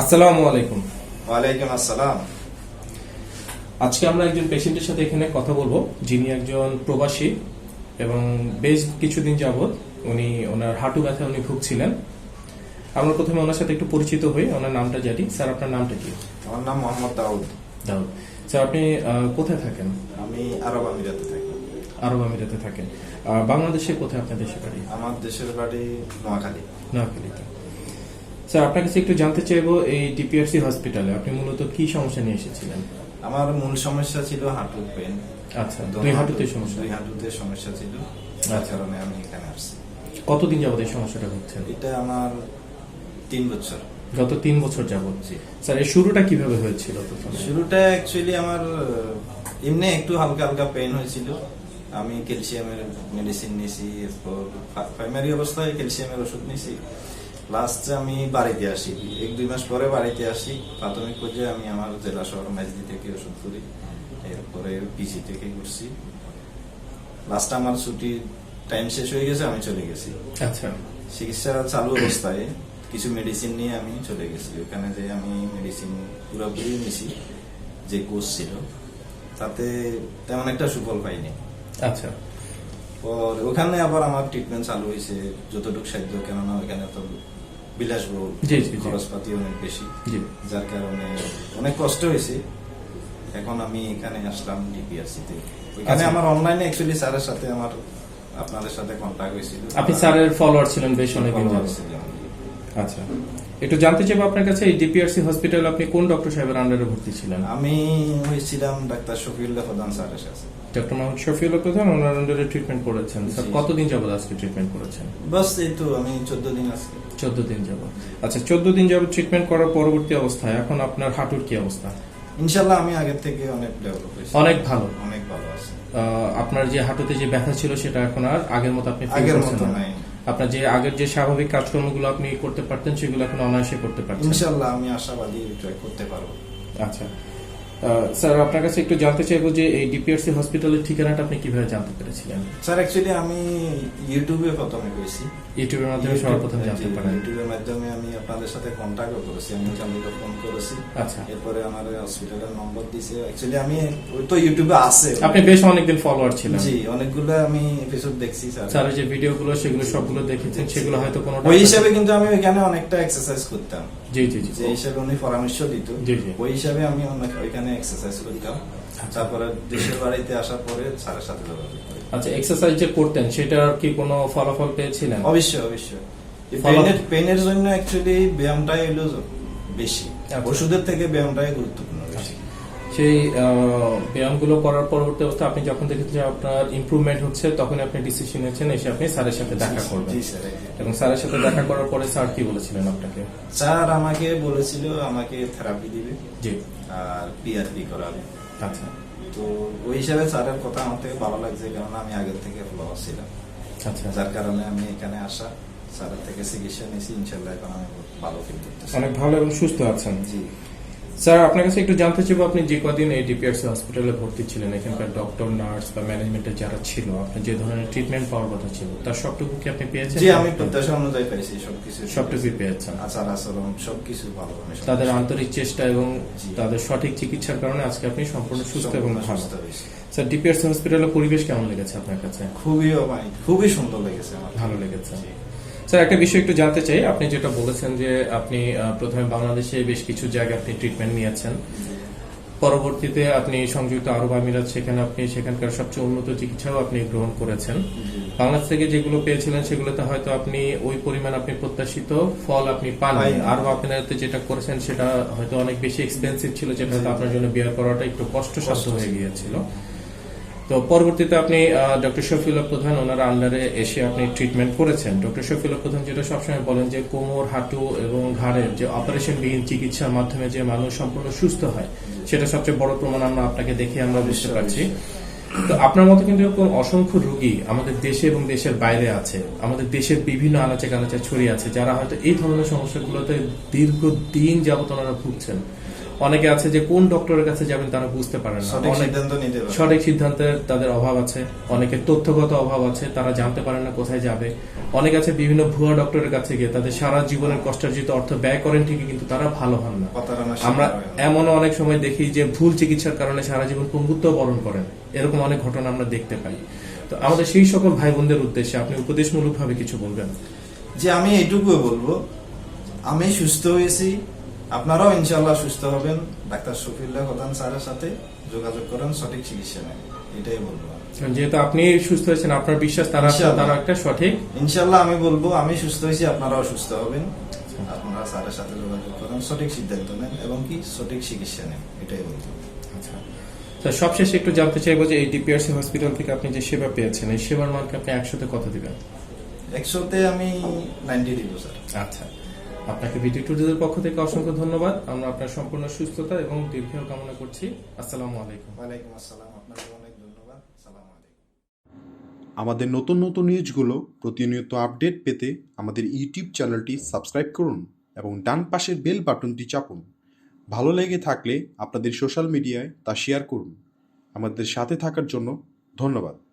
আসসালামু আলাইকুম। ওয়ালাইকুম আসসালাম। আজকে আমরা একজন পেশেন্টের সাথে এখানে কথা বলব যিনি একজন প্রবাসী এবং বেশ কিছুদিন যাবত উনি ওনার হাঁটু ব্যথা উনি ভুগছিলেন। আমরা প্রথমে ওনার সাথে একটু পরিচিত হই ওনার নামটা জানি। স্যার আপনার নামটা কি? আমার নাম মোহাম্মদ দাউদ। দাউদ। স্যার আপনি কোথায় থাকেন? আমি আরব আমিরাতে থাকি। আরব আমিরাতে থাকেন। বাংলাদেশে কোথায় আপনার দেশের বাড়ি? আমার দেশের বাড়ি নোয়াখালী। নোয়াখালীতে। স্যার আপনার কাছে একটু জানতে চাইব এই ডিপিআরসি হসপিটালে আপনি মূলত কি সমস্যা নিয়ে এসেছিলেন? আমার মূল সমস্যা ছিল হাঁটুর পেন আচ্ছা দুই হাঁটুতে সমস্যা। দুই হাঁটুতে সমস্যা ছিল। যার কারণে আমি এখানে আসছি। কতদিন যাবত এই সমস্যাটা ভুগছেন এটা আমার তিন বছর। গত তিন বছর যাবত স্যার এর শুরুটা কীভাবে হয়েছিল শুরুটা অ্যাকচুয়ালি আমার এমনি একটু হালকা হালকা পেন হয়েছিল। আমি ক্যালসিয়ামের মেডিসিন নিয়েছি এরপর প্রাইমারি অবস্থায় ক্যালসিয়ামের ওষুধ নিয়েছি। লাস্টে আমি বাড়িতে আসি। এক দুই মাস পরে বাড়িতে আসি। প্রাথমিক পর্যায়ে আমি আমার জেলা শহর মেজদি থেকে ওষুধ করি। এরপরে পিজি থেকে করছি। লাস্ট আমার ছুটি টাইম শেষ হয়ে গেছে আমি চলে গেছি। আচ্ছা। চিকিৎসা চালু অবস্থায় কিছু মেডিসিন নিয়ে আমি চলে গেছি। ওখানে যে আমি মেডিসিন পুরোপুরি নিয়েছি যে কোর্স ছিল তাতে তেমন একটা সুফল পাইনি। আচ্ছা। পর ওখানে আবার আমার ট্রিটমেন্ট চালু হয়েছে যতটুকু সাহায্য কেননা ওখানে তো বিলাসবহুল। খরচপাতি অনেক বেশি। যার কারণে অনেক কষ্ট হয়েছে। এখন আমি এখানে আসলাম ডিপিআরসি তে ওইখানে আচ্ছা। আমার অনলাইনে অ্যাকচুয়ালি স্যারের সাথে আমার আপনাদের সাথে কন্ট্যাক্ট হয়েছিল। আপনি স্যারের ফলোয়ার ছিলেন বেশ ছিলাম। আচ্ছা। একটু জানতে চাইব আপনার কাছে এই ডিপিআরসি হসপিটাল আপনি কোন ডক্টর সাহেবের আন্ডারে ভর্তি ছিলেন? আমি হয়েছিলাম ডাক্তার শফিউল্লাহ প্রধান স্যারের সাথে। ডক্টর মোহাম্মদ শফিউল প্রধান ওনার আন্ডারে ট্রিটমেন্ট করেছেন। স্যার কতদিন যাবত আজকে ট্রিটমেন্ট করেছেন? বাস এই তো আমি চোদ্দ দিন আছি চোদ্দ দিন যাবত। আচ্ছা চোদ্দ দিন যাবত ট্রিটমেন্ট করার পরবর্তী অবস্থায় এখন আপনার হাঁটুর কি অবস্থা? ইনশাল্লাহ আমি আগের থেকে অনেক ডেভেলপ হয়েছি। অনেক ভালো। অনেক ভালো আছে। আপনার যে হাঁটুতে যে ব্যথা ছিল সেটা এখন আর আগের মতো আপনি আগের মতো নাই। আপনার যে আগের যে স্বাভাবিক কাজকর্মগুলো আপনি করতে পারতেন সেগুলো এখন অনায়াসে করতে পারছেন? ইনশাল্লাহ আমি আশাবাদী করতে পারব। আচ্ছা। স্যার আপনার কাছে একটু জানতে চাইব যে এই ডিপিআরসি হসপিটালের ঠিকানাটা আপনি কীভাবে জানতে পেরেছিলেন? স্যার অ্যাকচুয়ালি আমি ইউটিউবে প্রথমে ইউটিউবের মাধ্যমে সর্বপ্রথম জানতে পারেন। ইউটিউবের মাধ্যমে আমি আপনাদের সাথে কন্ট্যাক্টও করেছি। আমি ফোন করেছি। আচ্ছা। এরপরে আমার হসপিটালের নম্বর দিছে। অ্যাকচুয়ালি আমি ওই তো ইউটিউবে আছে। আপনি বেশ অনেকদিন ফলোয়ার ছিলেন। জি অনেকগুলো আমি এপিসোড দেখছি স্যার। স্যারের যে ভিডিওগুলো সেগুলো সবগুলো দেখেছেন সেগুলো হয়তো কোনো ওই হিসাবে কিন্তু আমি ওইখানে অনেকটা এক্সারসাইজ করতাম। জি জি জি। যে হিসাবে উনি পরামর্শ দিত। ওই হিসাবে আমি ওইখানে এক্সারসাইজ করতাম তারপরে দেশের বাড়িতে আসার পরে স্যারের সাথে যোগাযোগ আচ্ছা এক্সারসাইজ যে করতেন সেটার কি কোনো ফলাফল পেয়েছিলেন? অবশ্যই অবশ্যই। পেনের পেনের জন্য অ্যাকচুয়ালি ব্যায়ামটাই হলো বেশি। আচ্ছা। ওষুধের থেকে ব্যায়ামটাই গুরুত্বপূর্ণ। সেই ব্যায়ামগুলো করার পরবর্তী অবস্থা আপনি যখন দেখেছেন যে আপনার ইমপ্রুভমেন্ট হচ্ছে তখন আপনি ডিসিশন নিয়েছেন এসে আপনি স্যারের সাথে দেখা করবেন। এবং স্যারের সাথে দেখা করার পরে স্যার কি বলেছিলেন আপনাকে? স্যার আমাকে বলেছিল আমাকে থেরাপি দিবে জি। আর পিআরপি করাবে। আচ্ছা। তো ওই হিসাবে স্যারের কথা আমার থেকে ভালো লাগছে কারণ আমি আগের থেকে ফলোয়ার ছিলাম। আচ্ছা। যার কারণে আমি এখানে আসা স্যারের থেকে চিকিৎসা নিয়েছি ইনশাল্লাহ এখন আমি ভালো ফিল করতেছি। অনেক ভালো এবং সুস্থ আছেন। জি। স্যার আপনার কাছে একটু জানতে চাইব আপনি যে কদিন এই ডিপিআরসি হসপিটালে ভর্তি ছিলেন এখানকার ডক্টর নার্স বা ম্যানেজমেন্টের যারা ছিল আপনি যে ধরনের ট্রিটমেন্ট পাওয়ার কথা ছিল তার সবটুকু কি আপনি পেয়েছেন? জি আমি প্রত্যাশা অনুযায়ী পাইছি সবকিছু সবটুকুই পেয়েছেন। আচার আচরণ সবকিছু ভালো তাদের আন্তরিক চেষ্টা এবং তাদের সঠিক চিকিৎসার কারণে আজকে আপনি সম্পূর্ণ সুস্থ এবং ভালো। স্যার ডিপিআরসি হসপিটালের পরিবেশ কেমন লেগেছে আপনার কাছে? খুবই খুবই সুন্দর লেগেছে আমার। ভালো লেগেছে। স্যার একটা বিষয় একটু জানতে চাই। আপনি যেটা বলেছেন যে আপনি প্রথমে বাংলাদেশে বেশ কিছু জায়গায় আপনি ট্রিটমেন্ট নিয়েছেন। পরবর্তীতে আপনি সংযুক্ত আরব আমিরাত সেখানে আপনি সেখানকার সবচেয়ে উন্নত চিকিৎসাও আপনি গ্রহণ করেছেন। বাংলাদেশ থেকে যেগুলো পেয়েছিলেন সেগুলোতে হয়তো আপনি ওই পরিমাণ আপনি প্রত্যাশিত ফল আপনি পাইনি। আরব আমিরাতে যেটা করেছেন সেটা হয়তো অনেক বেশি এক্সপেন্সিভ ছিল যেটা হয়তো আপনার জন্য বিয়ার করাটা একটু কষ্টসাধ্য। হয়ে গিয়েছিল। তো পরবর্তীতে আপনি ডক্টর শফিউল্লাহ প্রধান ওনার আন্ডারে এসে আপনি ট্রিটমেন্ট করেছেন। ডক্টর শফিউল্লাহ প্রধান যেটা সবসময় বলেন যে কোমর হাঁটু এবং ঘাড়ের যে অপারেশন বিহীন চিকিৎসার মাধ্যমে যে মানুষ সম্পূর্ণ সুস্থ হয় সেটা সবচেয়ে বড় প্রমাণ আমরা আপনাকে দেখে আমরা বুঝতে পারছি। তো আপনার মতো কিন্তু এরকম অসংখ্য রোগী আমাদের দেশে এবং দেশের বাইরে আছে। আমাদের দেশের বিভিন্ন আনাচে কানাচে ছড়িয়ে আছে যারা হয়তো এই ধরনের সমস্যাগুলোতে দীর্ঘদিন যাবত ওনারা ভুগছেন। অনেকে আছে যে কোন ডক্টরের কাছে যাবেন তারা বুঝতে পারেন না। সঠিক সিদ্ধান্তের তাদের অভাব আছে অনেকের তথ্যগত অভাব আছে তারা জানতে পারে না কোথায় যাবে। অনেক আছে বিভিন্ন ভুয়া ডক্টরের কাছে গিয়ে তাদের সারা জীবনের কষ্টার্জিত অর্থ ব্যয় করেন ঠিকই কিন্তু তারা ভালো হন না। আমরা এমনও অনেক সময় দেখি যে ভুল চিকিৎসার কারণে সারা জীবন পঙ্গুত্ব বরণ করেন। এরকম অনেক ঘটনা আমরা দেখতে পাই। তো আমাদের সেই সকল ভাই বোনদের উদ্দেশ্যে আপনি উপদেশমূলক ভাবে কিছু বলবেন। যে আমি এইটুকু বলব আমি সুস্থ হয়েছি আপনারাও ইনশাল্লাহ সুস্থ হবেন। ডাক্তার শফিউল্লাহ প্রধান স্যারের সাথে যোগাযোগ করেন সঠিক চিকিৎসা নেন। এটাই বলব যেহেতু আপনি সুস্থ হয়েছেন আপনার বিশ্বাস তারা। তারা একটা সঠিক। ইনশাল্লাহ আমি বলব আমি সুস্থ হয়েছি আপনারাও সুস্থ হবেন। আপনারা স্যারের সাথে যোগাযোগ করেন সঠিক সিদ্ধান্ত নেন এবং কি সঠিক চিকিৎসা নেন এটাই বলব। আচ্ছা। সবশেষে একটু জানতে চাইব যে এই ডিপিআরসি হসপিটাল থেকে আপনি যে সেবা পেয়েছেন এই সেবার মানকে আপনি একসাথে কত দিবেন? একশোতে আমি নাইনটি দিব স্যার। আচ্ছা। আপনাকে বিটি টুডের পক্ষ থেকে অসংখ্য ধন্যবাদ। আমরা আপনার সম্পূর্ণ সুস্থতা এবং দীর্ঘায়ু কামনা করছি। আসসালামু আলাইকুম। ওয়ালাইকুম আসসালাম। আপনাকে অনেক ধন্যবাদ। সালাম আলাইকুম। আমাদের নতুন নতুন নিউজগুলো প্রতিনিয়ত আপডেট পেতে আমাদের ইউটিউব চ্যানেলটি সাবস্ক্রাইব করুন এবং ডান পাশের বেল বাটনটি চাপুন। ভালো লেগে থাকলে আপনাদের সোশ্যাল মিডিয়ায় তা শেয়ার করুন। আমাদের সাথে থাকার জন্য ধন্যবাদ।